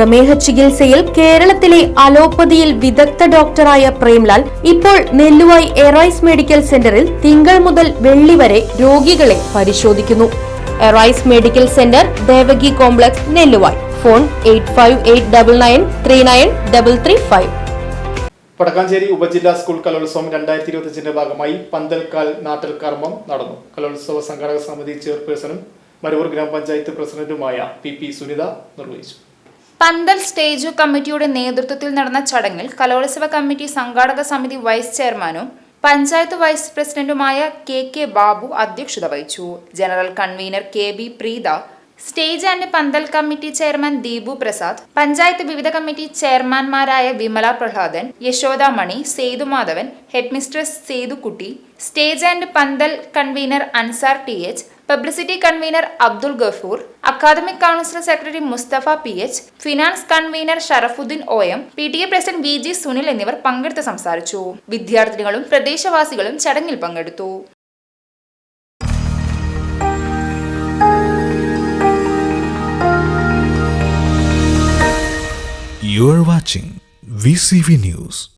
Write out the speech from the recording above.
പ്രമേഹ ചികിത്സയിൽ കേരളത്തിലെ അലോപ്പതിയിൽ വിദഗ്ധ ഡോക്ടറായ പ്രേംലാൽ ഇപ്പോൾ നെല്ലുവായി എറൈസ് മെഡിക്കൽ സെന്ററിൽ തിങ്കൾ മുതൽ വെള്ളി വരെ രോഗികളെ പരിശോധിക്കുന്നു. Arise medical centre Devaki complex Nelluvai. Phone eight five eight double nine three nine double three five. Vadakkanchery ഉപജില്ലാ സ്കൂൾ കലോത്സവം രണ്ടായിരത്തി ഇരുപത്തിയഞ്ചിന്റെ ഭാഗമായി പന്തൽക്കാൽ നാട്ടൽ കർമ്മം നടന്നു. കലോത്സവ സംഘാടക സമിതി ചെയർപേഴ്സണും മരൂർ ഗ്രാമപഞ്ചായത്ത് പ്രസിഡന്റുമായ പി പി സുനിത നിർവഹിച്ചു. പന്തൽ സ്റ്റേജ് കമ്മിറ്റിയുടെ നേതൃത്വത്തിൽ നടന്ന ചടങ്ങിൽ കലോത്സവ കമ്മിറ്റി സംഘാടക സമിതി വൈസ് ചെയർമാനും പഞ്ചായത്ത് വൈസ് പ്രസിഡന്റുമായ കെ കെ ബാബു അധ്യക്ഷത വഹിച്ചു. General convener K B Preetha stage and pandal committee chairman Deepu Prasad panchayat വിവിധ committee ചെയർമാൻമാരായ Vimala Prahladan Yashoda Mani Sethumadhavan headmistress Sethukutty stage and pandal convener Ansar T H publicity convener Abdul Gafoor academic council secretary Mustafa P H finance convener Sharafuddin O M P T A president V G Sunil എന്നിവർ പങ്കെടുത്ത് സംസാരിച്ചു വിദ്യാർത്ഥികളും പ്രദേശവാസികളും ചടങ്ങിൽ പങ്കെടുത്തു You are watching VCV News.